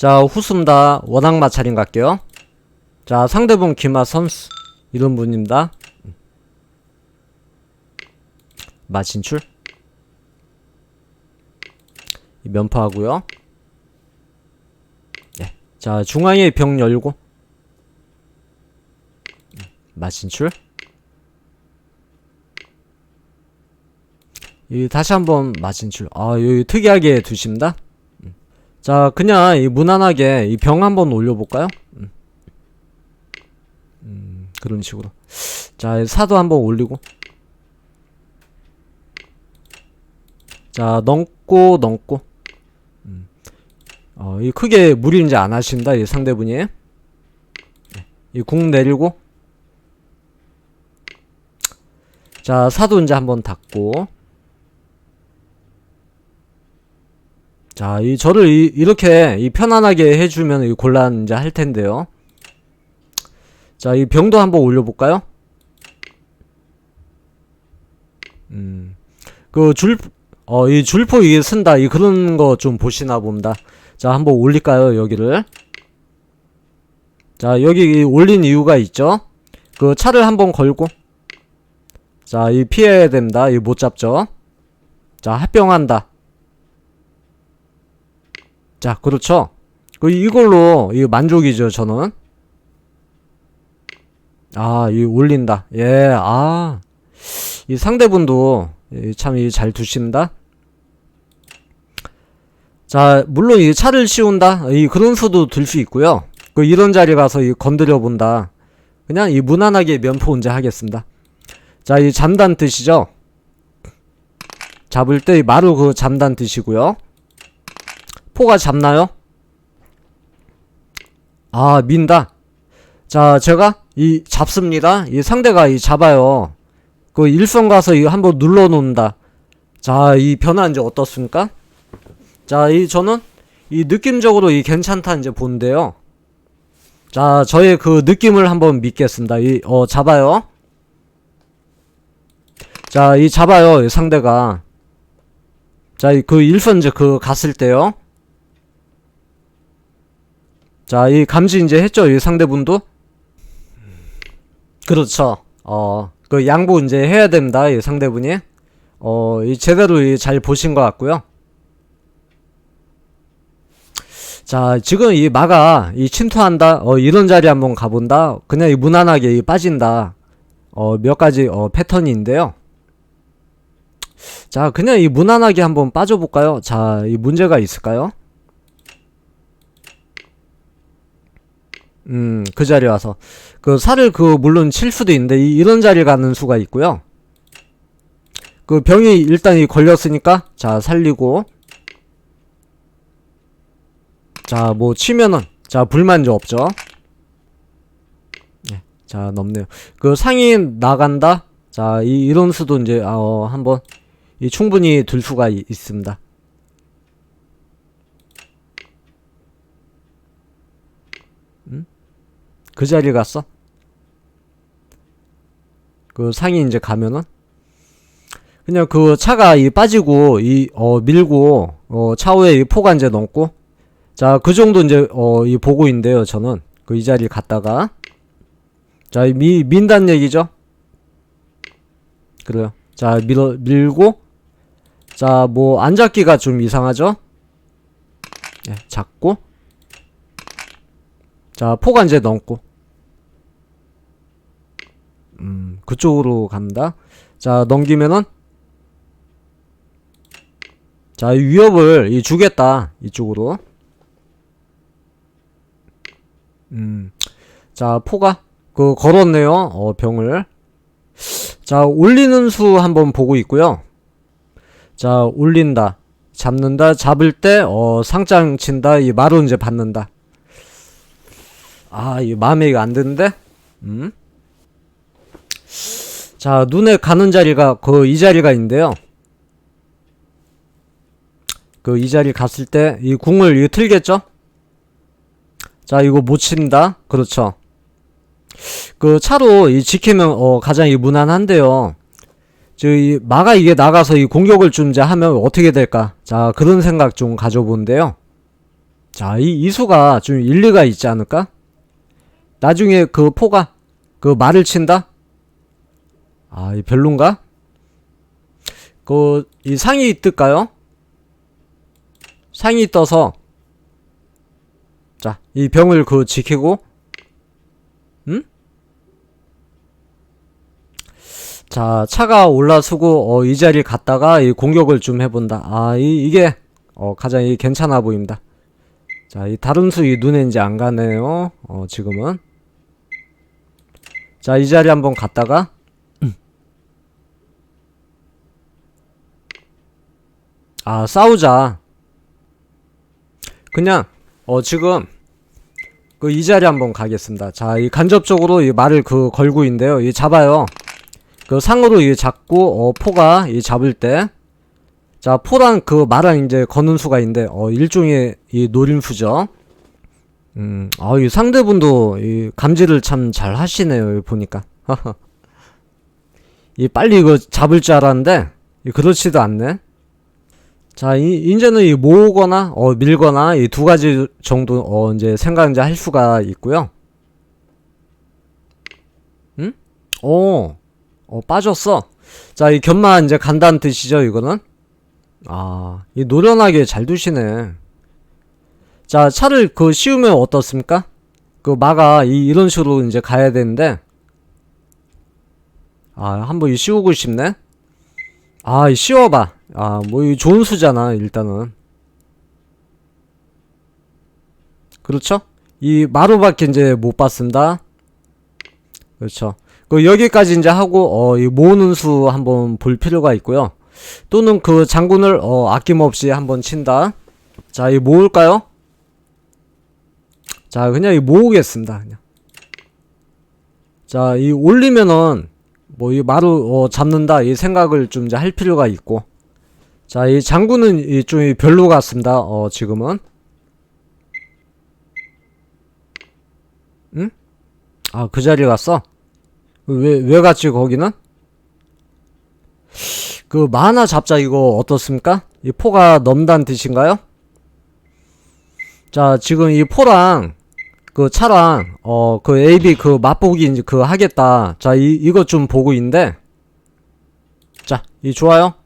자, 후숨다 원악 마찰인 갈게요. 자, 상대분 기마 선수. 이런 분입니다. 마 진출. 이 면파하고요. 네. 자, 중앙에 병 열고. 마 진출. 이 다시 한번 마 진출. 아, 여기 특이하게 두십니다. 자, 그냥 이 무난하게 이 병 한번 올려볼까요? 음. 음, 그런 식으로. 자, 사도 한번 올리고. 자, 넘고, 넘고. 음. 어, 이 크게 무리 이제 안 하신다, 이 상대분이. 네. 이궁 내리고. 자, 사도 이제 한번 닫고. 자, 이 저를 이, 이렇게 이 편안하게 해주면 이 곤란 이제 할 텐데요. 자, 이 병도 한번 올려볼까요? 음, 그 줄, 어, 이 줄포 이게 쓴다, 이 그런 거 좀 보시나 봅니다. 자, 한번 올릴까요, 여기를? 자, 여기 이 올린 이유가 있죠? 그 차를 한번 걸고. 자, 이 피해야 됩니다. 이 못 잡죠? 자, 합병한다. 자, 그렇죠. 그 이걸로 이 만족이죠, 저는. 아, 이 올린다. 예, 아. 이 상대분도 참이잘 두신다. 자, 물론 이 차를 씌운다. 이 그런 수도 들 수 있고요. 그 이런 자리 가서 이 건드려 본다. 그냥 이 무난하게 면포 운제 하겠습니다. 자, 이 잠단 뜻이죠. 잡을 때이 마루 그 잠단 뜻이고요. 포가 잡나요? 아, 민다. 자, 제가 이 잡습니다. 이 상대가 이 잡아요. 그 일선 가서 이 한번 눌러 놓는다. 자, 이 변화 이제 어떻습니까? 자, 이 저는 이 느낌적으로 이 괜찮다 이제 본데요. 자, 저의 그 느낌을 한번 믿겠습니다. 이 어 잡아요. 자, 이 잡아요. 이 상대가. 자, 이 그 일선 이제 그 갔을 때요. 자, 이 감지 이제 했죠, 이 상대분도? 그렇죠. 어, 그 양보 이제 해야 됩니다, 이 상대분이. 어, 이 제대로 이 잘 보신 것 같고요. 자, 지금 이 마가 이 침투한다, 어, 이런 자리 한번 가본다. 그냥 이 무난하게 이 빠진다. 어, 몇 가지 어, 패턴인데요. 자, 그냥 이 무난하게 한번 빠져볼까요? 자, 이 문제가 있을까요? 음, 그 자리에 와서. 그 살을 그 물론 칠 수도 있는데 이, 이런 자리에 가는 수가 있고요. 그 병이 일단 이 걸렸으니까 자, 살리고 자, 뭐 치면은 자, 불만 저 없죠. 네. 자, 넘네요. 그 상이 나간다. 자, 이 이런 수도 이제 어, 한번 이 충분히 들 수가 이- 있습니다. 그 자리에 갔어? 그 상이 이제 가면은? 그냥 그 차가 이 빠지고 이 어 밀고 어 차후에 이 포가 이제 넘고? 자 그 정도 이제 어 이 보고 있는데요 저는. 그 이 자리 갔다가. 자 미 민단 얘기죠? 그래요. 자 밀어 밀고? 자 뭐 안 잡기가 좀 이상하죠? 예 잡고? 자 포가 이제 넘고 음, 그쪽으로 간다. 자, 넘기면은 자, 이 위협을 이 주겠다. 이쪽으로. 음. 자, 포가 그 걸었네요. 어, 병을. 자, 올리는 수 한번 보고 있고요. 자, 올린다. 잡는다. 잡을 때 어, 상장 친다. 이 마루 이제 받는다. 아, 이 마음에 이거 안 드는데? 음? 자, 눈에 가는 자리가 그 이 자리가 있는데요. 그 이 자리 갔을 때 이 궁을 이거 틀겠죠? 자, 이거 못 친다. 그렇죠. 그 차로 이 지키면 어 가장 이 무난한데요. 저이 마가 이게 나가서 이 공격을 좀 이제 하면 어떻게 될까? 자, 그런 생각 좀 가져본데요. 자, 이 이수가 좀 일리가 있지 않을까? 나중에 그 포가 그 말을 친다? 아, 이 별론가? 그, 이 상이 뜰까요? 상이 떠서, 자, 이 병을 그 지키고, 음? 자, 차가 올라서고, 어, 이 자리 갔다가 이 공격을 좀 해본다. 아, 이, 이게, 어, 가장 이 괜찮아 보입니다. 자, 이 다른 수이 눈에 이제 안 가네요. 어, 지금은. 자, 이 자리 한번 갔다가, 아, 싸우자. 그냥, 어, 지금, 그, 이 자리 한번 가겠습니다. 자, 이 간접적으로 이 말을 그 걸고 있는데요. 이 잡아요. 그 상으로 이 잡고, 어, 포가 이 잡을 때. 자, 포랑 그 말랑 이제 거는 수가 있는데, 어, 일종의 이 노림수죠. 음, 아, 이 상대분도 이 감지를 참 잘 하시네요. 보니까. 이 빨리 이거 잡을 줄 알았는데, 이 그렇지도 않네. 자, 이, 이제는 이 모으거나, 어, 밀거나, 이 두 가지 정도, 어, 이제 생각 이제 할 수가 있고요. 응? 오, 어, 빠졌어. 자, 이 견마 이제 간다는 뜻이죠, 이거는? 아, 이 노련하게 잘 두시네. 자, 차를 그 씌우면 어떻습니까? 그 마가 이, 이런 식으로 이제 가야 되는데, 아, 한번 이 씌우고 싶네? 아, 이 씌워봐. 아, 뭐, 이 좋은 수잖아, 일단은. 그렇죠? 이 마루밖에 이제 못 봤습니다. 그렇죠. 그 여기까지 이제 하고, 어, 이 모으는 수 한번 볼 필요가 있고요. 또는 그 장군을, 어, 아낌없이 한번 친다. 자, 이 모을까요? 자, 그냥 이 모으겠습니다, 그냥. 자, 이 올리면은, 뭐, 이 마루, 어, 잡는다, 이 생각을 좀 이제 할 필요가 있고. 자, 이이좀 별로 같습니다. 어, 지금은. 응? 아, 그 자리 갔어? 왜, 왜 갔지, 거기는? 그, 만화 잡자, 이거 어떻습니까? 이 포가 넘다는 뜻인가요? 자, 지금 이 포랑, 그 차랑, 어, 그 AB 그 맛보기 이제 그 하겠다. 자, 이, 이것 좀 보고 있는데. 자, 이 좋아요?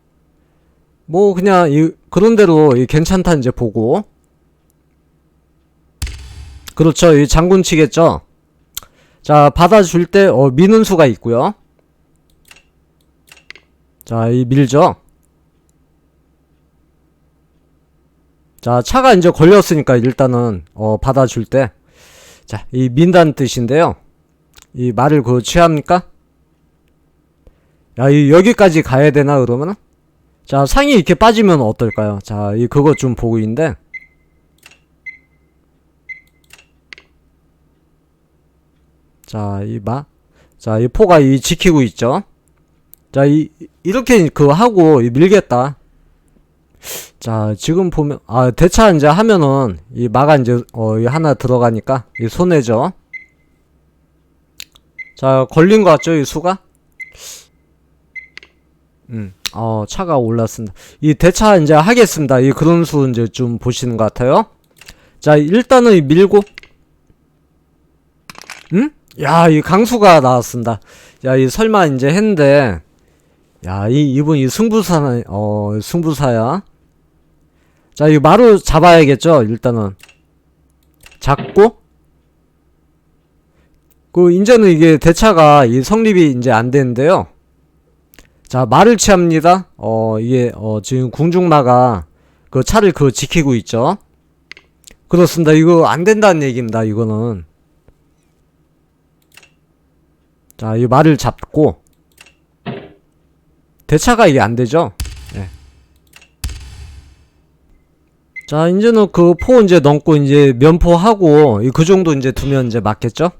뭐 그냥 이 그런 대로 이 괜찮다 이제 보고. 그렇죠. 이 장군 치겠죠? 자 받아줄 때 어, 미는 수가 있고요. 자 이 밀죠? 자 차가 이제 걸렸으니까 일단은 어 받아줄 때 자 이 민다는 뜻인데요. 이 말을 그 취합니까? 야 이 여기까지 가야 되나 그러면은 자, 상이 이렇게 빠지면 어떨까요? 자, 이 그거 좀 보고 있는데. 자, 이 마. 자, 이 포가 이 지키고 있죠. 자, 이 이렇게 그 하고 이 밀겠다. 자, 지금 보면 아, 대차 이제 하면은 이 마가 이제 어, 이 하나 들어가니까 이 손해죠. 자, 걸린 것 같죠, 이 수가? 음. 어, 차가 올랐습니다. 이 대차 이제 하겠습니다. 이 그런 수 이제 좀 보시는 것 같아요. 자, 일단은 밀고. 응? 야, 이 강수가 나왔습니다. 야, 이 설마 이제 했는데. 야, 이, 이분 이 승부사네, 어, 승부사야. 자, 이 마루 잡아야겠죠, 일단은. 잡고. 그, 이제는 이게 대차가 이 성립이 이제 안 되는데요. 자, 말을 취합니다. 어, 이게, 어, 지금 궁중마가 그 차를 그 지키고 있죠. 그렇습니다. 이거 안 된다는 얘기입니다. 이거는. 자, 이 말을 잡고. 대차가 이게 안 되죠. 네. 자, 이제는 그 포 이제 넘고 이제 면포하고 그 정도 이제 두면 이제 맞겠죠?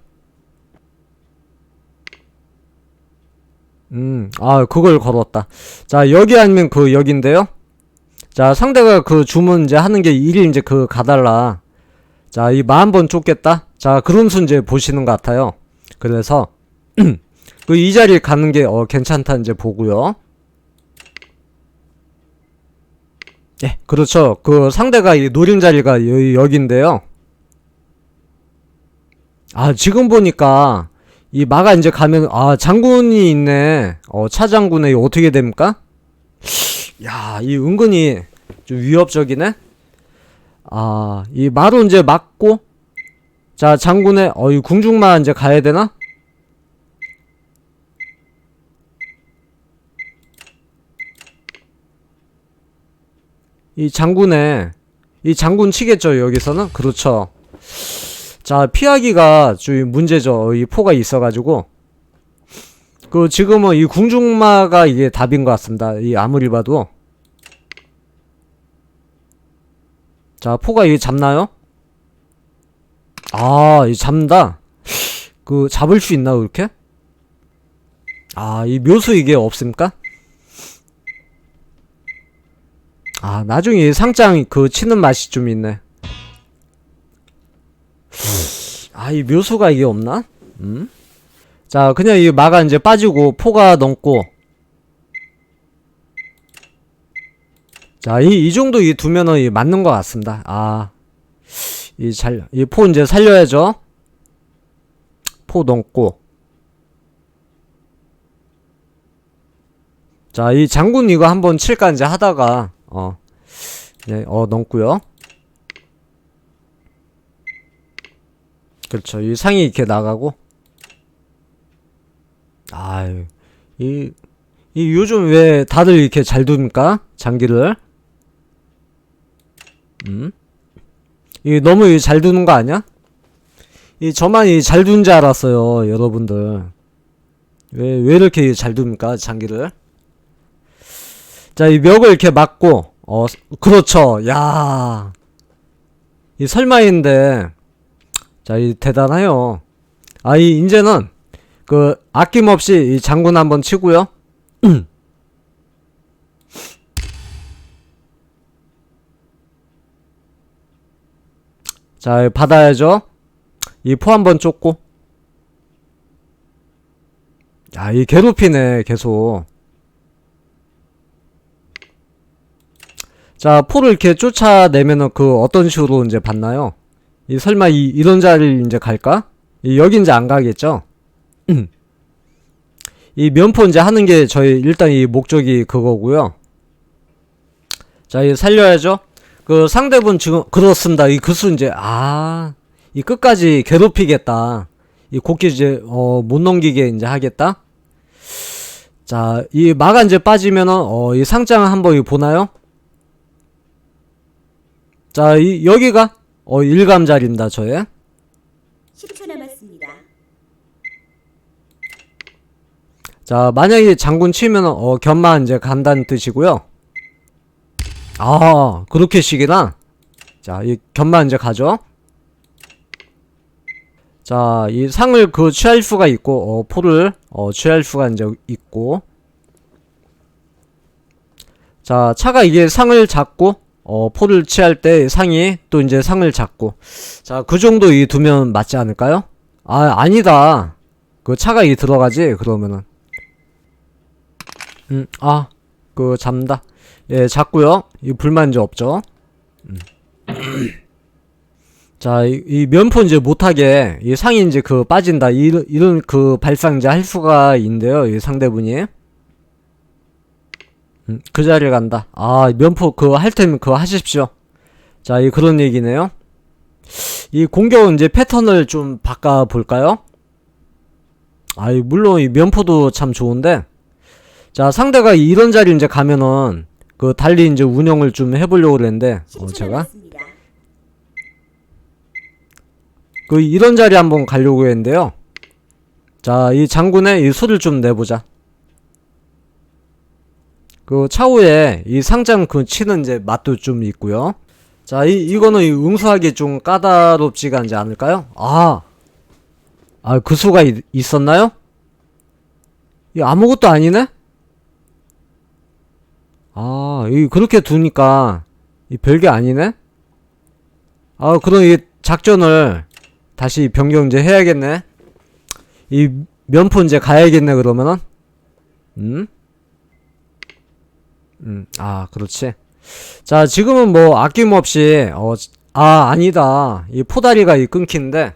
음, 아, 그걸 걸었다. 자, 여기 아니면 그 여기인데요? 자, 상대가 그 주문 이제 하는 게 일이 이제 그 가달라. 자, 이 마음 번 쫓겠다? 자, 그런 수 이제 보시는 것 같아요. 그래서, 그 이 자리에 가는 게, 어, 괜찮다 이제 보고요. 예, 그렇죠. 그 상대가 이 노린 자리가 여, 여기인데요. 아, 지금 보니까 이 마가 이제 가면 아, 장군이 있네. 어, 차 장군에 이거 어떻게 됩니까? 야, 이 은근히 좀 위협적이네. 아, 이 마로 이제 맞고 자, 장군의 어, 이 궁중마 이제 가야 되나? 이 장군의 이 장군 치겠죠 여기서는 그렇죠 자 피하기가 좀 문제죠 이 포가 있어가지고 그 지금은 이 궁중마가 이게 답인 것 같습니다 이 아무리 봐도 자 포가 이게 잡나요? 아 이 잡는다 그 잡을 수 있나 그렇게? 아 이 묘수 이게 없습니까? 아, 나중에 상장 그 치는 맛이 좀 있네. 아, 이 묘수가 이게 없나? 음? 자, 그냥 이 마가 이제 빠지고 포가 넘고. 자, 이, 이 정도 이 두면은 이 맞는 것 같습니다. 아, 이 잘, 이 포 이제 살려야죠. 포 넘고. 자, 이 장군 이거 한번 칠까 이제 하다가 어, 네, 어 넘고요. 그렇죠. 이 상이 이렇게 나가고. 아유, 이, 이 요즘 왜 다들 이렇게 잘 둡니까? 장기를. 음? 이 너무 이잘 두는 거 아니야? 이 저만 이잘 두는 줄 알았어요, 여러분들. 왜, 왜 이렇게 잘 둡니까? 장기를. 자, 이 멱을 이렇게 막고, 어, 그렇죠. 야. 이 설마인데, 자, 이 대단해요. 아, 이, 이제는, 그, 아낌없이 이 장군 한번 치고요. 자, 받아야죠. 이 포 한번 쫓고. 야, 이 괴롭히네, 계속. 자, 포를 이렇게 쫓아내면은 그 어떤 식으로 이제 받나요? 이 설마 이 이런 자리를 이제 갈까? 이 여기 이제 안 가겠죠? 이 면포 이제 하는 게 저희 일단 이 목적이 그거고요. 자, 이 살려야죠. 그 상대분 지금 그렇습니다. 이 그수 이제 아, 이 끝까지 괴롭히겠다. 이 곡기 이제 어 못 넘기게 이제 하겠다. 자, 이 마가 이제 빠지면은 어 이 상장 한번 이 보나요? 자, 이, 여기가, 어, 일감 자리입니다, 저의. 10초 남았습니다. 자, 만약에 장군 치면, 어, 견마 이제 간다는 뜻이고요. 아, 그렇게 식이나? 자, 이 견마 이제 가죠. 자, 이 상을 그 취할 수가 있고, 어, 포를, 어, 취할 수가 이제 있고. 자, 차가 이게 상을 잡고, 어, 포를 취할 때 상이 또 이제 상을 잡고. 자, 그 정도 이 두면 맞지 않을까요? 아, 아니다. 그 차가 이 들어가지, 그러면은. 음, 아, 그, 잡는다. 예, 잡고요. 이 불만 이제 없죠. 음. 자, 이, 이 면포 이제 못하게, 이 상이 이제 그 빠진다. 이런, 이런 그 발상 이제 할 수가 있는데요. 이 상대분이. 음, 그 자리에 간다. 아, 면포 그거 할 테면 그거 하십시오. 자, 이 그런 얘기네요. 이 공격은 이제 패턴을 좀 바꿔 볼까요? 아, 이 물론 이 면포도 참 좋은데. 자, 상대가 이런 자리 이제 가면은 그 달리 이제 운영을 좀 해보려고 그랬는데, 어, 10초 제가. 그 이런 자리 한번 가려고 했는데요. 자, 이 장군의 이 소리를 좀 내보자. 그 차후에 이 상장 그 치는 이제 맛도 좀 있고요. 자, 이 이거는 이 응수하기 좀 까다롭지가 않지 않을까요? 아, 아, 그 수가 있, 있었나요? 이 아무것도 아니네? 아, 이 그렇게 두니까 이 별게 아니네? 아, 그럼 이 작전을 다시 변경 이제 해야겠네. 이 면포 이제 가야겠네 그러면은. 음? 음, 아, 그렇지. 자, 지금은 뭐 아낌없이 어, 아 아니다. 이 포다리가 이 끊긴데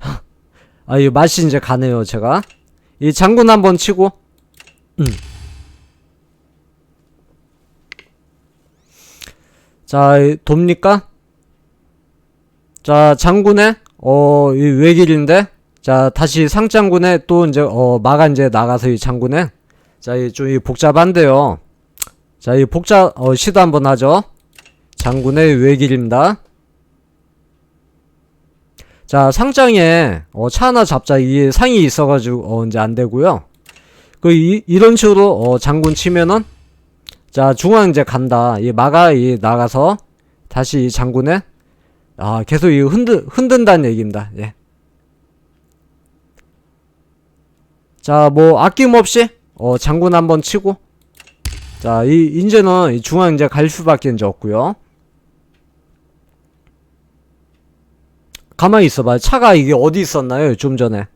아, 이 맛이 이제 가네요, 제가. 이 장군 한번 치고 음. 자, 이 돕니까? 자, 장군의 어, 이 외길인데 자, 다시 상장군에 또 이제 어, 마가 이제 나가서 이 장군에 자, 이 좀 이 복잡한데요. 자, 이 복잡 어, 시도 한번 하죠. 장군의 외길입니다. 자, 상장에 어, 차 하나 잡자. 이게 상이 있어가지고 어, 이제 안 되고요. 그 이, 이런 식으로 어, 장군 치면은 자 중앙 이제 간다. 이 마가 이 나가서 다시 이 장군에 아 계속 이 흔들 흔든다는 얘기입니다. 예. 자, 뭐 아낌없이 어 장군 한번 치고 자, 이 이제는 이 중앙 이제 갈 수밖에 이제 없고요. 가만히 있어봐. 차가 이게 어디 있었나요? 좀 전에.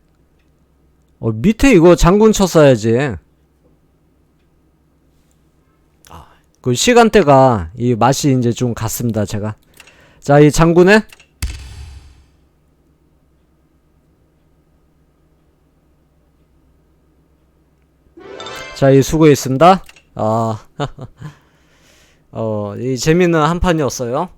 어, 밑에 이거 장군 쳤어야지. 아, 그 시간대가 이 맛이 이제 좀 갔습니다. 제가. 자, 이 장군에 자, 이 수고했습니다. 아, 어, 이 재밌는 한 판이었어요.